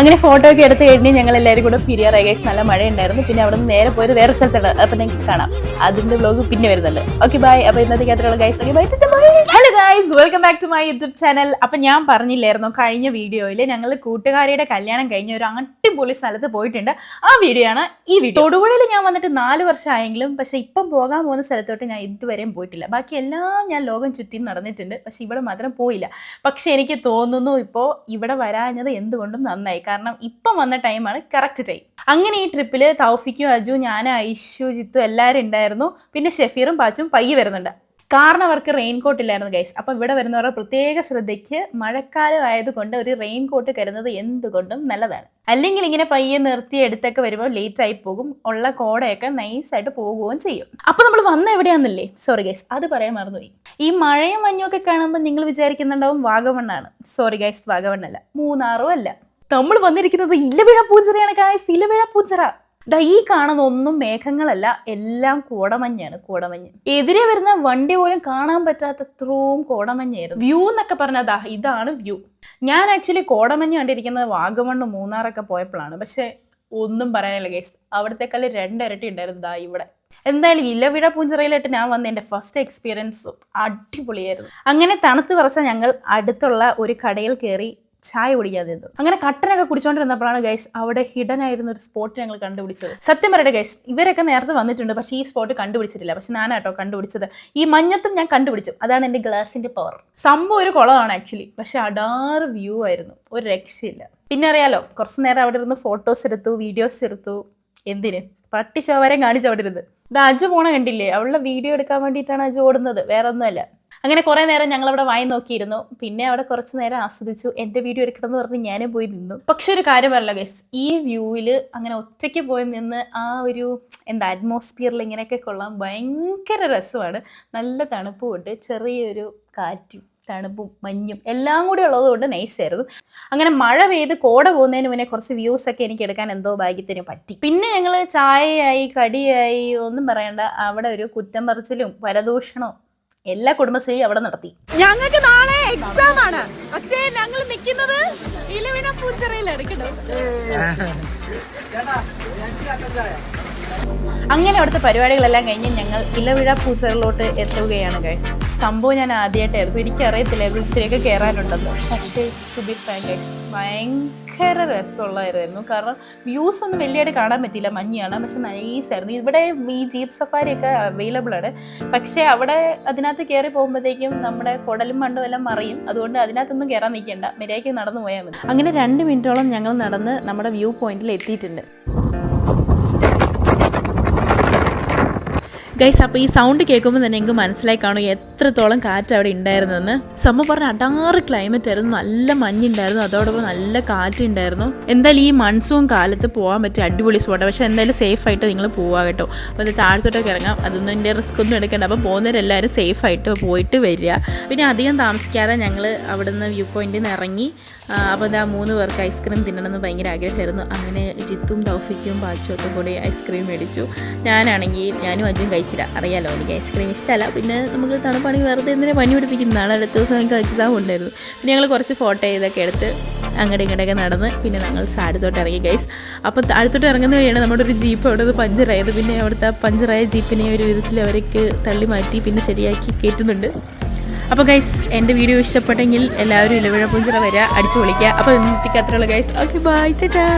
അങ്ങനെ ഫോട്ടോ ഒക്കെ എടുത്ത് കഴിഞ്ഞ് ഞങ്ങൾ എല്ലാവരും കൂടെ പിരിയാറായി. ഗൈസ് നല്ല മഴ ഉണ്ടായിരുന്നു പിന്നെ അവിടെ നിന്ന് നേരെ പോയത് വേറെ സ്ഥലത്താണ്. അപ്പൊ നിങ്ങൾക്ക് കാണാം. അതിന്റെ വ്ലോഗ് പിന്നെ വരുന്നുണ്ട്. ഓക്കെ ബൈ അപ്പൊ ഇന്നത്തേക്ക് അത്രയുള്ള guys okay bye guys welcome back to my YouTube channel അപ്പൊ ഞാൻ പറഞ്ഞില്ലായിരുന്നു കഴിഞ്ഞ വീഡിയോയിൽ ഞങ്ങൾ കൂട്ടുകാരിയുടെ കല്യാണം കഴിഞ്ഞ ഒരു അടിപൊളി സ്ഥലത്ത് പോയിട്ടുണ്ട്. ആ വീഡിയോ ആണ് ഈ വീഡിയോ. തൊടുപുഴയിൽ ഞാൻ വന്നിട്ട് നാല് വർഷമായെങ്കിലും പക്ഷെ ഇപ്പം പോകാൻ പോകുന്ന സ്ഥലത്തോട്ട് ഞാൻ ഇതുവരെയും പോയിട്ടില്ല. ബാക്കി എല്ലാം ഞാൻ ലോകം ചുറ്റി നടന്നിട്ടുണ്ട് പക്ഷെ ഇവിടെ മാത്രം പോയില്ല. പക്ഷെ എനിക്ക് തോന്നുന്നു ഇപ്പോൾ ഇവിടെ വരാഞ്ഞത് എന്തുകൊണ്ടും നന്നായി. കാരണം ഇപ്പം വന്ന ടൈമാണ് കറക്റ്റ് ടൈം അങ്ങനെ ഈ ട്രിപ്പിൽ തൗഫിക്കും അജു ഞാൻ ഐഷു ജിത്തു എല്ലാവരും ഉണ്ടായിരുന്നു. പിന്നെ ഷെഫീറും പാച്ചും പയ്യെ വരുന്നുണ്ട്. കാരണം അവർക്ക് റെയിൻകോട്ട് ഇല്ലായിരുന്നു ഗൈസ് അപ്പം ഇവിടെ വരുന്നവരുടെ പ്രത്യേക ശ്രദ്ധയ്ക്ക് മഴക്കാലം ആയതുകൊണ്ട് ഒരു റെയിൻകോട്ട് കരുതുന്നത് എന്തുകൊണ്ടും നല്ലതാണ്. അല്ലെങ്കിൽ ഇങ്ങനെ പയ്യെ നിർത്തി എടുത്തൊക്കെ വരുമ്പോൾ ലേറ്റ് ആയി പോകും ഉള്ള കോടയൊക്കെ നൈസായിട്ട് പോകുകയും ചെയ്യും. അപ്പൊ നമ്മൾ വന്ന എവിടെയാണെന്നില്ലേ സോറി ഗൈസ് അത് പറയാൻ മറന്നുപോയി. ഈ മഴയും മഞ്ഞും ഒക്കെ കാണുമ്പോൾ നിങ്ങൾ വിചാരിക്കുന്നുണ്ടാവും വാഗമണ്ണാണ്. Sorry guys വാഗമണ്ണല്ല. മൂന്നാറും അല്ല. നമ്മൾ വന്നിരിക്കുന്നത് ഇലവിഴ പൂഞ്ചറയാണ് ഗൈസ് ഇലവിഴ പൂഞ്ചിറ. ദാ ഈ കാണുന്ന ഒന്നും മേഘങ്ങളല്ല എല്ലാം കോടമഞ്ഞാണ് കോടമഞ്ഞ്. എതിരെ വരുന്ന വണ്ടി പോലും കാണാൻ പറ്റാത്ത പറ്റാത്തത്രയും കോടമഞ്ഞായിരുന്നു. വ്യൂ എന്നൊക്കെ പറഞ്ഞാൽ ദാ ഇതാണ് വ്യൂ. ഞാൻ ആക്ച്വലി കോടമഞ്ഞ് കണ്ടിരിക്കുന്നത് വാഗമണ്ണ് മൂന്നാറൊക്കെ പോയപ്പോഴാണ്. പക്ഷെ ഒന്നും പറയാനില്ല ഗേസ് അവിടത്തെക്കാൾ രണ്ടിരട്ടി ഉണ്ടായിരുന്നു ദാ ഇവിടെ. എന്തായാലും ഇലവിഴ പൂഞ്ചിറയിലായിട്ട് ഞാൻ വന്ന എന്റെ ഫസ്റ്റ് എക്സ്പീരിയൻസ് അടിപൊളിയായിരുന്നു. അങ്ങനെ തണുത്ത് പറച്ച ഞങ്ങൾ അടുത്തുള്ള ഒരു കടയിൽ കയറി ചായ കുടിക്കാൻ അങ്ങനെ കട്ടനൊക്കെ കുടിച്ചോണ്ടിരുന്നപ്പോഴാണ് ഗൈസ് അവിടെ ഹിഡൻ ആയിരുന്ന ഒരു സ്പോട്ട് ഞങ്ങൾ കണ്ടുപിടിച്ചത്. സത്യം പറയട്ടെ ഗൈസ് ഇവരൊക്കെ നേരത്തെ വന്നിട്ടുണ്ട് പക്ഷേ ഈ സ്പോട്ട് കണ്ടുപിടിച്ചിട്ടില്ല. പക്ഷെ ഞാനാട്ടോ കണ്ടുപിടിച്ചത്. ഈ മഞ്ഞത്തും ഞാൻ കണ്ടുപിടിച്ചു. അതാണ് എന്റെ ഗ്ലാസിന്റെ പവർ സംഭവം ഒരു കുളമാണ് ആക്ച്വലി പക്ഷെ അടാറ് വ്യൂ ആയിരുന്നു. ഒരു രക്ഷയില്ല. പിന്നെ അറിയാലോ കുറച്ച് നേരം അവിടെ ഇരുന്ന് ഫോട്ടോസ് എടുത്തു വീഡിയോസ് എടുത്തു. എന്തിന്? പട്ടി ശവരം കാണിച്ചു അവിടെ ഇരുന്ന്. ഇത് അജു പോണ കണ്ടില്ലേ? അവളുടെ വീഡിയോ എടുക്കാൻ വേണ്ടിയിട്ടാണ് അജു ഓടുന്നത്. വേറെ ഒന്നുമല്ല അങ്ങനെ കുറേ നേരം ഞങ്ങൾ അവിടെ വായി നോക്കിയിരുന്നു. പിന്നെ അവിടെ കുറച്ച് നേരം ആസ്വദിച്ചു. എന്റെ വീഡിയോ എടുക്കണമെന്ന് പറഞ്ഞ് ഞാനും പോയി നിന്നു. പക്ഷെ ഒരു കാര്യം പറയല്ലോ ഗൈസ് ഈ വ്യൂവിൽ അങ്ങനെ ഒറ്റയ്ക്ക് പോയി നിന്ന് ആ ഒരു എന്താ അറ്റ്മോസ്ഫിയറിൽ ഇങ്ങനെയൊക്കെ കൊള്ളാൻ ഭയങ്കര രസമാണ്. നല്ല തണുപ്പുമുണ്ട് ചെറിയൊരു കാറ്റും തണുപ്പും മഞ്ഞും എല്ലാം കൂടി ഉള്ളതുകൊണ്ട് നൈസ് ആയിരുന്നു. അങ്ങനെ മഴ പെയ്ത് കോട പോകുന്നതിന് മുന്നേ കുറച്ച് വ്യൂസ് ഒക്കെ എനിക്ക് എടുക്കാൻ എന്തോ ഭാഗ്യത്തിന് പറ്റി. പിന്നെ ഞങ്ങൾ ചായയായി കടിയായി ഒന്നും പറയണ്ട. അവിടെ ഒരു കുറ്റം പറച്ചിലും പരദൂഷണവും എല്ലാ കുടുംബശ്രീയും അവിടെ നടത്തി. ഞങ്ങൾക്ക് നാളെ എക്സാം ആണ്. പക്ഷേ ഞങ്ങൾ നിൽക്കുന്നത് ഇലവിഴ പൂച്ചറയിലാണ് അങ്ങനെ അവിടുത്തെ പരിപാടികളെല്ലാം കഴിഞ്ഞ് ഞങ്ങൾ ഇലവിഴ പൂച്ചറിലോട്ട് എത്തുകയാണ് ഗൈസ് സംഭവം ഞാൻ ആദ്യമായിട്ടായിരുന്നു എനിക്കറിയത്തില്ല ഇച്ചിരിയൊക്കെ കയറാനുണ്ടെന്ന് പക്ഷേ ടു ബി ഭയങ്കര രസമുള്ളതായിരുന്നു. കാരണം വ്യൂസ് ഒന്നും വലിയതായിട്ട് കാണാൻ പറ്റിയില്ല മഞ്ഞാണ്. പക്ഷെ നൈസായിരുന്നു ഇവിടെ ഈ ജീപ്പ് സഫാരി ഒക്കെ അവൈലബിൾ ആണ്. പക്ഷേ അവിടെ അതിനകത്ത് കയറി പോകുമ്പോഴത്തേക്കും നമ്മുടെ കുടലും മണ്ടും എല്ലാം മറിയും. അതുകൊണ്ട് അതിനകത്തൊന്നും കയറാൻ നിൽക്കേണ്ട. മര്യാദയ്ക്ക് നടന്നു പോയാൽ മതി. അങ്ങനെ രണ്ട് മിനിറ്റോളം ഞങ്ങൾ നടന്ന് നമ്മുടെ വ്യൂ പോയിന്റിൽ എത്തിയിട്ടുണ്ട്. ഗൈസ് അപ്പോൾ ഈ സൗണ്ട് കേൾക്കുമ്പോൾ തന്നെ എനിക്ക് മനസ്സിലായി കാണും എത്രത്തോളം കാറ്റ് അവിടെ ഉണ്ടായിരുന്നെന്ന്. സംഭവം പറഞ്ഞ അടാറ് ക്ലൈമറ്റ് ആയിരുന്നു. നല്ല മഞ്ഞുണ്ടായിരുന്നു. അതോടൊപ്പം നല്ല കാറ്റ് ഉണ്ടായിരുന്നു എന്തായാലും ഈ മൺസൂൺ കാലത്ത് പോകാൻ പറ്റിയ അടിപൊളി സ്പോട്ടാണ് പക്ഷേ എന്തായാലും സേഫ് ആയിട്ട് നിങ്ങൾ പോവാ കേട്ടോ. അപ്പോൾ അത് താഴത്തോട്ടൊക്കെ ഇറങ്ങാം. അതൊന്നും എന്റെ റിസ്ക് ഒന്നും എടുക്കേണ്ട. അപ്പോൾ പോകുന്നവരെല്ലാവരും സേഫ് ആയിട്ട് പോയിട്ട് വരിക. പിന്നെ അധികം താമസിക്കാതെ ഞങ്ങൾ അവിടുന്ന് വ്യൂ പോയിന്റിൽ നിന്ന് ഇറങ്ങി. അപ്പോൾ ഇതാ മൂന്ന് പേർക്ക് ഐസ്ക്രീം തിന്നണമെന്ന് ഭയങ്കര ആഗ്രഹമായിരുന്നു. അങ്ങനെ ജിത്തും തൗഫിക്കും പാച്ചും ഒക്കെ കൂടി ഐസ്ക്രീം മേടിച്ചു. ഞാനാണെങ്കിൽ ഞാനും അജും കഴിച്ചില്ല. അറിയാലോ എനിക്ക് ഐസ്ക്രീം ഇഷ്ടമല്ല. പിന്നെ നമുക്ക് തണുപ്പാണെങ്കിൽ വെറുതെ എന്തിനാ പനി നാളെ അടുത്ത ദിവസം ഞങ്ങൾക്ക് എക്സാം ഉണ്ടായിരുന്നു. പിന്നെ ഞങ്ങൾ കുറച്ച് ഫോട്ടോ ഇതൊക്കെ എടുത്ത് അങ്ങോട്ട് ഇങ്ങോട്ടൊക്കെ നടന്ന് പിന്നെ ഞങ്ങൾ താഴത്തോട്ട് ഇറങ്ങി ഗൈസ് അപ്പോൾ അടുത്തോട്ട് ഇറങ്ങുന്ന വഴിയാണ് നമ്മുടെ ഒരു ജീപ്പ് അവിടെ നിന്ന് പഞ്ചറായത് പിന്നെ അവിടുത്തെ പഞ്ചറായ ജീപ്പിനെ ഒരു വിധത്തിൽ അവർക്ക് തള്ളി മാറ്റി പിന്നെ ശരിയാക്കി കയറ്റുന്നുണ്ട്. അപ്പോൾ ഗൈസ് എന്റെ വീഡിയോ ഇഷ്ടപ്പെട്ടെങ്കിൽ എല്ലാവരും ഇലവിഴ പുഞ്ചിറ വരിക അടിച്ചു പൊളിക്കുക. അപ്പോൾ അത്രയുള്ള ഗൈസ് ഓക്കെ ബൈ ടാ